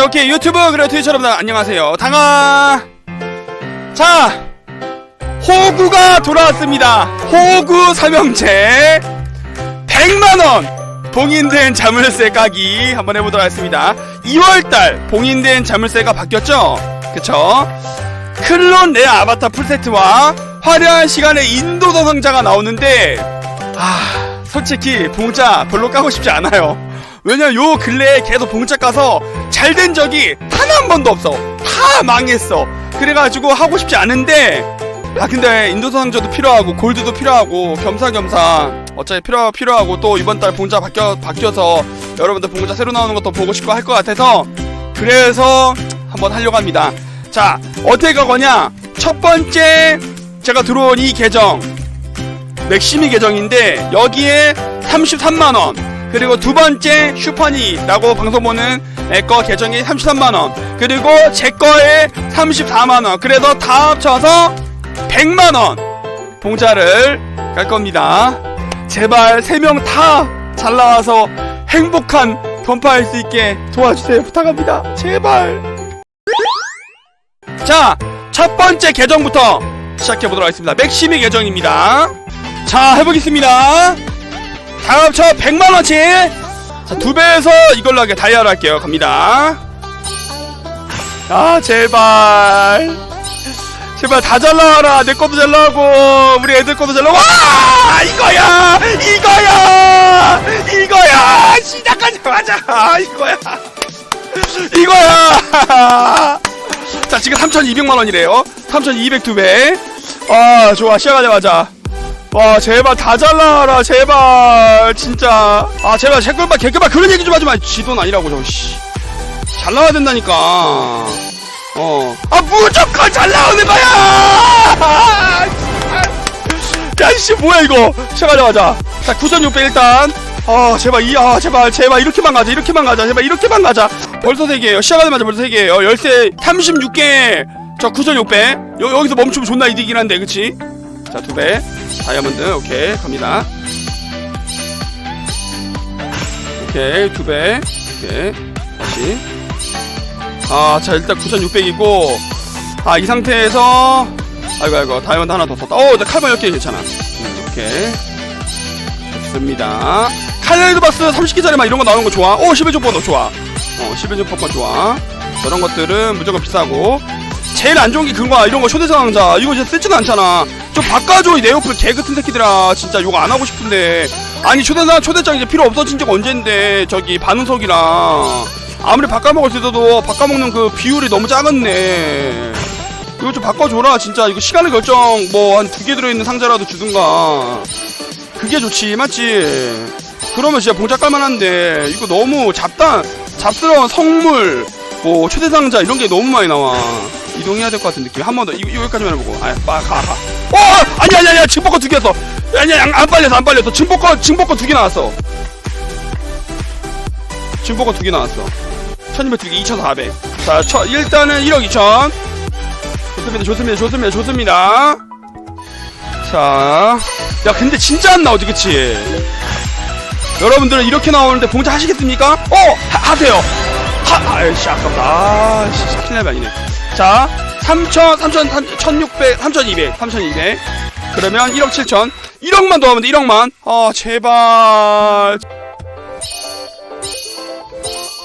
자 오케이. 유튜브 트위치 여러분들 안녕하세요. 당아. 자 호구가 돌아왔습니다. 호구 삼형제. 100만원 봉인된 자물쇠 까기 한번 해보도록 하겠습니다. 2월달 봉인된 자물쇠가 바뀌었죠? 그쵸? 클론 레 아바타 풀세트와 화려한 시간의 인도도 상자가 나오는데 아 솔직히 봉자 별로 까고 싶지 않아요 왜냐면 요 근래에 계속 봉자 까서 잘 된 적이 단 한 번도 없어. 다 망했어. 그래가지고 하고 싶지 않은데 아 근데 인도도 상자도 필요하고 골드도 필요하고 겸사겸사 어차피 필요 필요하고 또 이번 달 봉자 바뀌어 바뀌어서 여러분들 봉자 새로 나오는 것도 보고 싶고 할 것 같아서 그래서 한번 하려고 합니다. 자 어떻게 가거냐? 첫 번째 제가 들어온 이 계정 맥시미 계정인데 여기에 33만 원 그리고 두 번째 슈퍼니라고 방송 보는 내거 계정이 33만 원 그리고 제 거에 34만 원 그래서 다 합쳐서 100만 원 봉자를 깔 겁니다. 제발 세 명 다 잘 나와서 행복한 전파할 수 있게 도와주세요. 부탁합니다. 제발. 자, 첫 번째 계정부터 시작해 보도록 하겠습니다. 맥시미 계정입니다. 자, 해보겠습니다. 다 합쳐 100만 원치. 자, 두 배에서 이걸로 하게 다이아로 할게요. 갑니다. 아, 제발. 제발 다잘 나와라. 내 것도 잘 나오고 우리 애들 것도 잘 나와 와! 이거야! 이거야! 이거야! 시작하자마자! 아, 이거야! 이거야! 자 지금 3200만원이래요. 3200 두배. 아 좋아. 시작하자마자 와 제발 다잘 나와라 제발 진짜 아 제발 개꿀바 개꿀바 그런 얘기 좀 하지마 지돈 아니라고 저씨 잘 나와야 된다니까 어. 아, 무조건 잘 나오는 거야! 야, 씨, 뭐야, 이거. 시작하자마자. 자, 9600 일단. 아, 제발, 이, 아, 제발, 제발, 이렇게만 가자, 이렇게만 가자, 제발, 이렇게만 가자. 벌써 3개에요. 시작하자마자 벌써 3개에요. 열쇠 36개. 저 9600. 여, 여기서 멈추면 존나 이득이긴 한데, 그치? 자, 2배. 다이아몬드, 오케이, 갑니다. 오케이, 2배. 오케이. 다시. 아, 자, 일단 9600이고, 아, 이 상태에서, 아이고, 아이고, 다이아몬드 하나 더 썼다. 어, 나 칼바 10개 괜찮아. 음, 오케이. 좋습니다. 칼레드바스 30개짜리 막 이런 거 나오는 거 좋아. 오, 11조 번호 좋아. 어, 11조 퍼건 좋아. 저런 것들은 무조건 비싸고. 제일 안 좋은 게 그거야. 이런 거 초대상자. 이거 진짜 쓰지도 않잖아. 좀 바꿔줘, 이 네오플 개 같은 새끼들아. 진짜 욕 안 하고 싶은데. 아니, 초대상, 초대장 이제 필요 없어진 지가 언젠데. 저기, 반응석이랑. 아무리 바꿔먹을 수 있어도 바꿔먹는 그 비율이 너무 작았네. 이거 좀 바꿔줘라, 진짜. 이거 시간의 결정, 뭐, 한 두 개 들어있는 상자라도 주든가. 그게 좋지, 맞지? 그러면 진짜 봉자 깔만한데, 이거 너무 잡다, 잡스러운 성물, 뭐, 초대상자, 이런 게 너무 많이 나와. 이동해야 될 것 같은 느낌. 한 번 더, 이거, 여기까지만 해보고. 아, 빠, 가, 가. 어! 아니, 아니, 아니, 증폭거 두 개였어. 아니, 아니, 안 빨렸어, 안 빨렸어. 증폭거, 증폭거 두 개 나왔어. 증폭거 두 개 나왔어. 1200 두개 2400. 자, 첫, 일단은 1억 2천. 좋습니다, 좋습니다, 좋습니다, 좋습니다. 자. 야, 근데 진짜 안 나오지, 그치? 여러분들은 이렇게 나오는데 봉자 하시겠습니까? 어! 하, 하세요! 하, 아이씨, 아깝다. 아, 씨, 큰일 날이 아니네. 자, 3천, 3천, 1600, 3200, 3200. 그러면 1억 7천. 1억만 더 하면 돼, 1억만. 아, 제발.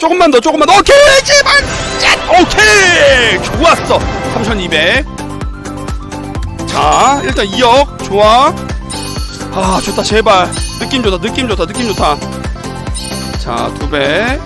조금만 더, 조금만 더. 오케이, 제발! 짠! 오케이! 좋았어. 3200. 자, 일단 2억. 좋아. 아, 좋다, 제발. 느낌 좋다, 느낌 좋다, 느낌 좋다. 자, 두 배.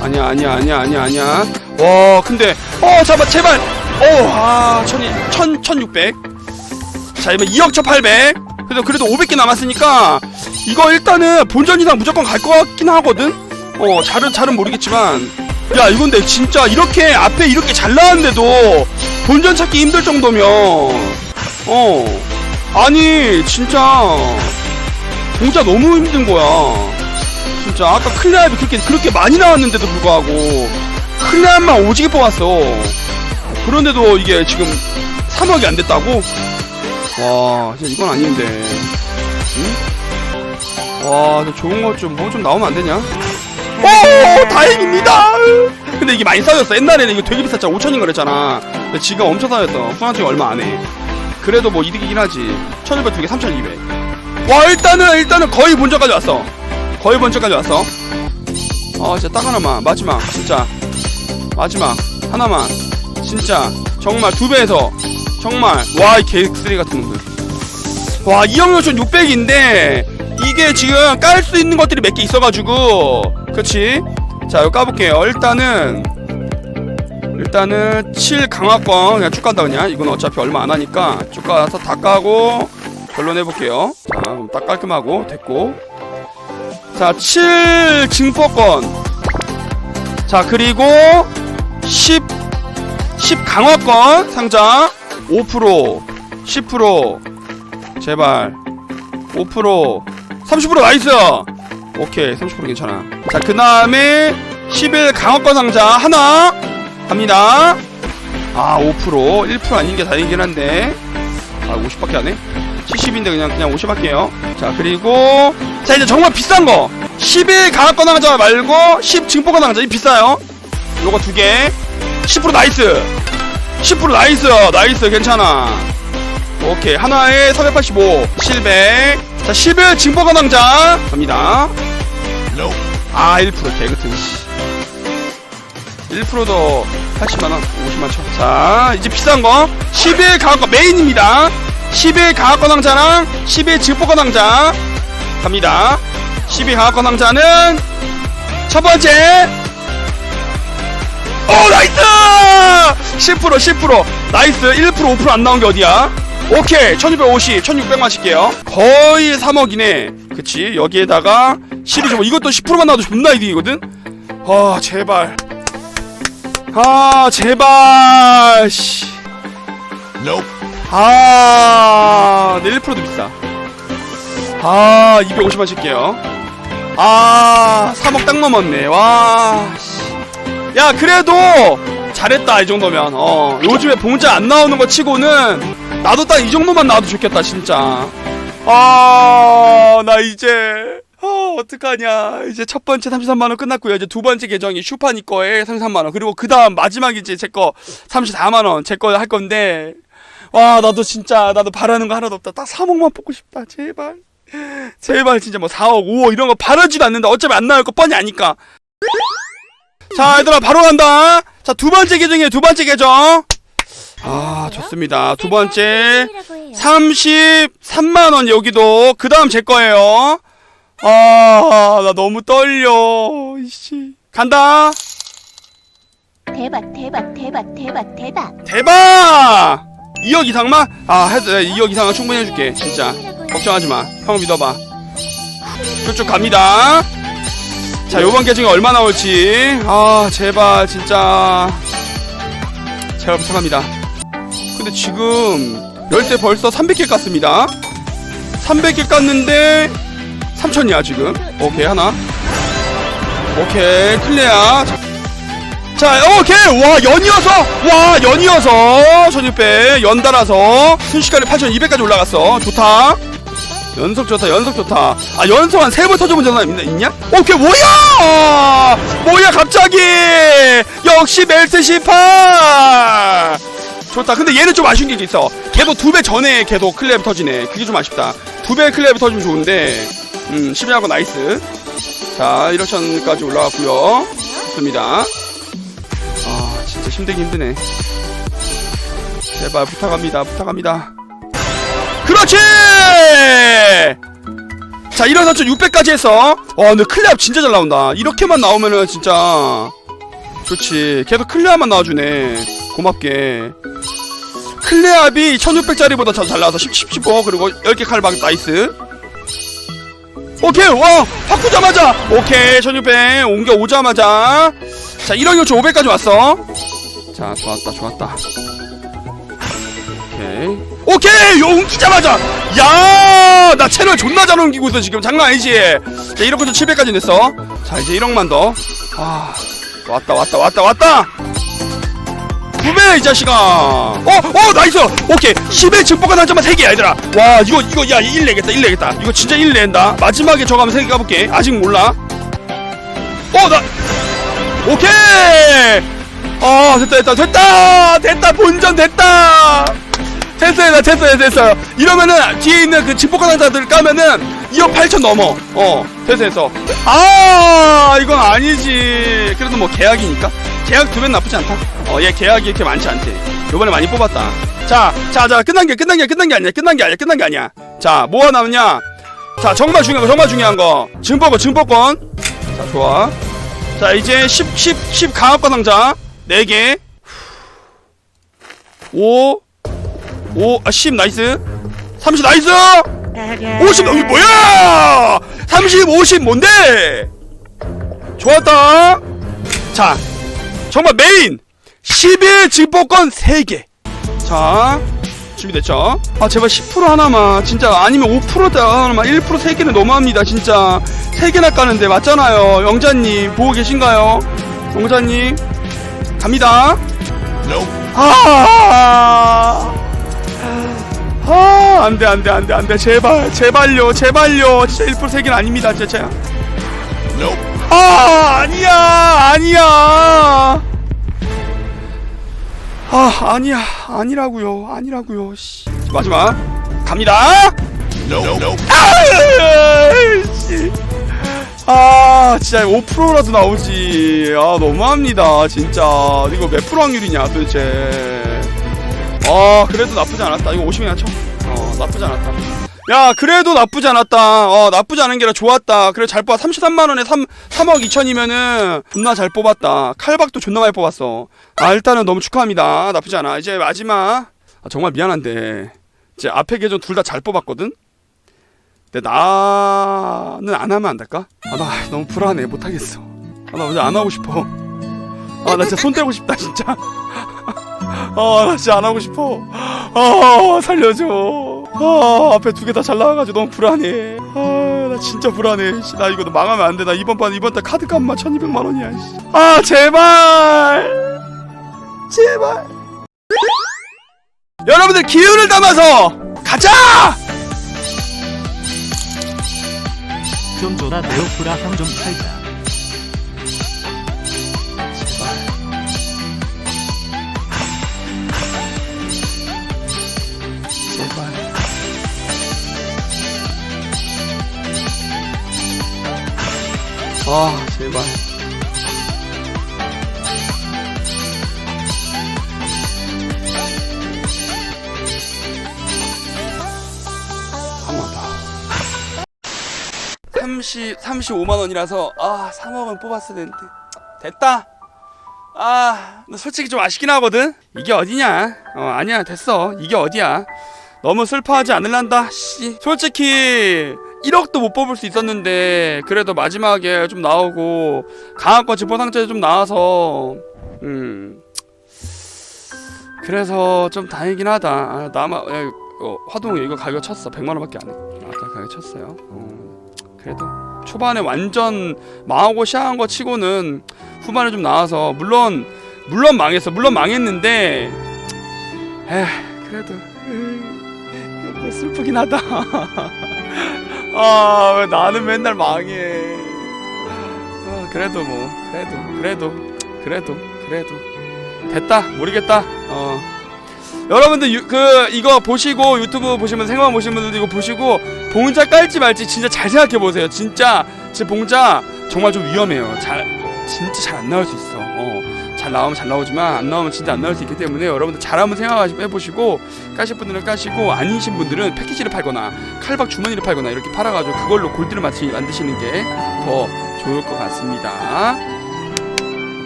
아니야, 아니야, 아니야, 아니야, 아니야. 와, 근데, 어, 잠깐, 제발. 어, 아, 천이, 천, 천육백. 자, 이번 2억 1800. 그래도, 그래도 500개 남았으니까, 이거 일단은 본전 이상 무조건 갈 것 같긴 하거든? 어, 잘은, 잘은 모르겠지만. 야, 이건데, 진짜, 이렇게, 앞에 이렇게 잘 나왔는데도, 본전 찾기 힘들 정도면, 어, 아니, 진짜, 진짜 너무 힘든 거야. 진짜, 아까 클레아도 그렇게, 그렇게 많이 나왔는데도 불구하고, 클레아만 오지게 뽑았어. 그런데도 이게 지금 3억이 안 됐다고? 와, 진짜 이건 아닌데. 응? 와, 저 좋은 거 좀, 뭐 좀 나오면 안 되냐? 오 다행입니다! 근데 이게 많이 싸졌어. 옛날에는 이거 되게 비쌌잖아. 5천인 거랬잖아. 근데 지금 엄청 싸졌어. 후한증이 얼마 안 해. 그래도 뭐 이득이긴 하지. 1200 두개 3200 와 일단은 일단은 거의 본전까지 왔어. 거의 본전까지 왔어. 아 진짜 딱 하나만. 마지막 진짜 마지막 하나만. 진짜 정말 두 배에서 정말 와 이 개쓰레기 같은 놈들. 와 2억 요천 600인데 이게 지금 깔 수 있는 것들이 몇 개 있어가지고. 그치? 자 이거 까볼게요. 일단은 일단은 7 강화권 그냥 쭉 간다 그냥. 이건 어차피 얼마 안 하니까 쭉 가서 다 까고 결론 해볼게요. 자 그럼 딱 깔끔하고 됐고. 자 7 증포권. 자 그리고 10 10 강화권 상자 5% 10% 제발 5% 30% 나이스! 오케이 30% 괜찮아. 자 그 다음에 11 강화권 상자 하나 갑니다. 아5% 1% 아닌 게 다행이긴 한데. 아 50밖에 안해? 70인데 그냥 그냥 50 할게요. 자 그리고 자 이제 정말 비싼 거. 11 강화권 상자 말고 10 증포권 상자. 이 비싸요 요거 두 개 10% 나이스 10% 나이스 나이스 괜찮아 오케이 하나에 485 700 자, 11 증보가 당자 갑니다. 아, 1% 개그튼. 1%도 80만원, 50만 쳐. 자, 이제 비싼 거. 11 가학권 메인입니다. 11 가학권 상자랑 11 증보가 당자 갑니다. 12 가학권 상자는 첫 번째. 오, 나이스! 10% 10% 나이스 1% 5%안 나온 게 어디야? 오케이 1250 1600만 씩게요 거의 3억이네 그치 여기에다가 12점 이것도 10%만 나와도 존나 이득이거든 아 제발 아 제발 씨. 아, 내 1%도 비싸. 아, 250만 씩게요. 아, 3억 딱 넘었네. 와, 씨. 야, 그래도 잘했다, 이 정도면. 어, 요즘에 봉자 안 나오는 거 치고는 나도 딱 이 정도만 나와도 좋겠다, 진짜. 아, 나 이제. 어, 어떡하냐. 이제 첫 번째 33만원 끝났고요. 이제 두 번째 계정이 슈파니 거에 33만원. 그리고 그 다음 마지막이 이제 제 거 34만원. 제 거 할 건데. 와, 나도 진짜, 나도 바라는 거 하나도 없다. 딱 3억만 뽑고 싶다. 제발. 제발 진짜 뭐 4억, 5억 이런 거 바라지도 않는다. 어차피 안 나올 거 뻔히 아니까. 자, 얘들아, 바로 간다. 자, 두 번째 계정이에요. 두 번째 계정. 아, 좋습니다. 두 번째. 33만원 여기도. 그 다음 제 거예요. 아, 나 너무 떨려. 이씨. 간다. 대박 대박 대박 대박 대박 대박! 2억 이상만? 아, 해도 2억 이상은 충분히 해줄게. 진짜. 걱정하지 마. 형 믿어봐. 쭉쭉 갑니다. 자, 요번 계정이 얼마 나올지. 아, 제발, 진짜. 제발 부탁합니다. 근데 지금, 열대 벌써 300개 깠습니다. 300개 깠는데, 3천이야, 지금. 오케이, 하나. 오케이, 클레아. 자, 오케이! 와, 연이어서! 와, 연이어서! 1600, 연달아서, 순식간에 8200까지 올라갔어. 좋다. 연속 좋다, 연속 좋다. 아, 연속 한 세번 터져본 적 있나, 있냐? 오케이, 뭐야! 뭐야, 갑자기! 역시 멜트 18! 좋다. 근데 얘는 좀 아쉬운 게 있어. 걔도 두 배 전에 걔도 클랩 터지네. 그게 좀 아쉽다. 두 배 클랩 터지면 좋은데, 음, 12하고 나이스. 자, 1호천까지 올라갔고요 좋습니다. 아 진짜 힘들긴 힘드네 제발 부탁합니다 부탁합니다 그렇지 자 1원 4,600까지 했어 와 근데 클레압 진짜 잘 나온다. 이렇게만 나오면은 진짜. 좋지. 계속 클레압만 나와주네. 고맙게. 클레압이 1600짜리보다 잘 나와서 10, 10, 15 그리고 10개 칼박 나이스. 오케이 와 바꾸자마자. 오케이 1600 옮겨 오자마자. 자 1억 6천 500까지 왔어. 자 좋았다 좋았다. 오케이 오케이! 요 옮기자마자! 야 나 채널 존나 잘 옮기고 있어 지금. 장난 아니지? 자 1억 9천 700까지 냈어. 자 이제 1억만 더 아 왔다 왔다 왔다 왔다! 두배 이 자식아! 어 어 나이스! 오케이. 10의 증폭가 단점만 3개 얘들아. 와 이거 이거 야 1 내겠다 1 내겠다. 이거 진짜 1 낸다. 마지막에 저거 하면 3개 까볼게. 아직 몰라? 어, 나, 오케이! 어, 됐다, 됐다, 됐다! 됐다, 본전 됐다! 됐어요, 됐어요, 됐어요. 이러면은, 뒤에 있는 그 직복가 상자들 까면은, 2억 8천 넘어. 어, 됐어, 됐어. 아, 이건 아니지. 그래도 뭐, 계약이니까. 계약 두면 나쁘지 않다. 어, 얘 계약이 이렇게 많지 않대. 요번에 많이 뽑았다. 자, 자, 자, 끝난 게, 끝난 게, 끝난 게 아니야. 끝난 게 아니야, 끝난 게 아니야. 자, 뭐가 남았냐? 자, 정말 중요한 거, 정말 중요한 거. 증폭권, 증폭권. 자, 좋아. 자, 이제 10, 10, 10 강압권 상자. 4개. 5, 5, 아, 10 나이스. 30 나이스! 50 이게 뭐야! 30, 50 뭔데? 좋았다. 자, 정말 메인 11 직보권 3개. 자, 준비됐죠? 아, 제발 10% 하나만. 진짜 아니면 5%다 하나만. 1% 3개는 너무합니다. 진짜 3개나 까는데 맞잖아요. 영자님 보고 계신가요? 영자님 갑니다. 아, 아, 안 돼, 안 돼, 안 돼, 안 돼. 제발, 제발요, 제발요. 진짜 1% 3개는 아닙니다, 진짜. 아, 아니야, 아니야. 아, 아니야, 아니라고요, 아니라고요. 씨. 마지막 갑니다. 아, 씨. 아, 진짜 5%라도 나오지. 아, 너무합니다, 진짜. 이거 몇 프로 확률이냐, 도대체. 아, 그래도 나쁘지 않았다. 이거 50이나 쳐. 어, 나쁘지 않았다. 야, 그래도 나쁘지 않았다. 어, 나쁘지 않은 게 아니라 좋았다. 그래, 잘 뽑아. 33만원에 3, 3억 2천이면은, 존나 잘 뽑았다. 칼박도 존나 많이 뽑았어. 아, 일단은 너무 축하합니다. 나쁘지 않아. 이제 마지막. 아, 정말 미안한데. 이제 앞에 계정 둘 다 잘 뽑았거든? 근데 나는 안 하면 안 될까? 아, 나 너무 불안해. 못하겠어. 아, 나 이제 안 하고 싶어. 아, 나 진짜 손 떼고 싶다, 진짜. 아, 나 진짜 안 하고 싶어. 아, 살려줘. 아, 앞에 두 개 다 잘 나와가지고 너무 불안해. 아, 나 진짜 불안해. 씨, 나 이거 망하면 안 돼. 나 이번 판, 이번 달 카드 값만 1200만 원이야. 씨. 아, 제발. 제발. 여러분들 기운을 담아서 가자! 좀 줘라 네오프라 형좀 살자 제발. 아, 제발. 한번 더. 30, 35만 원이라서 아 3억은 뽑았어야 되는데 됐다 아, 나 솔직히 좀 아쉽긴 하거든. 이게 어디냐? 어, 아니야, 됐어. 이게 어디야? 너무 슬퍼하지 않을란다. 씨. 솔직히 1억도 못 뽑을 수 있었는데 그래도 마지막에 좀 나오고 강화권 지포상자에 좀 나와서 음. 그래서 좀 다행이긴 하다. 아, 나마 야, 어, 화동 이거 가격 쳤어. 100만 원밖에 안 해. 아까 가격 쳤어요. 어, 그래도 초반에 완전 망하고 시작한 거 치고는 후반에 좀 나와서 물론 물론 망했어 물론 망했는데 에 그래도 슬프긴 하다 아 왜 나는 맨날 망해 아, 그래도 뭐 그래도 그래도 그래도 그래도 됐다 모르겠다 어 여러분들 유, 그 이거 보시고 유튜브 보시면 생방 보시는 분들도 이거 보시고 봉자 깔지 말지 진짜 잘 생각해 보세요. 진짜 제 봉자 정말 좀 위험해요. 잘 진짜 잘 안 나올 수 있어. 어. 잘 나오면 잘 나오지만 안 나오면 진짜 안 나올 수 있기 때문에 여러분들 잘 한번 생각해 보시고 까실 분들은 까시고 아니신 분들은 패키지를 팔거나 칼박 주머니를 팔거나 이렇게 팔아가지고 그걸로 골드를 만드시, 만드시는 게 더 좋을 것 같습니다.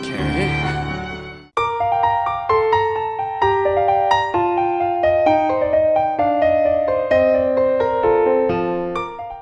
오케이.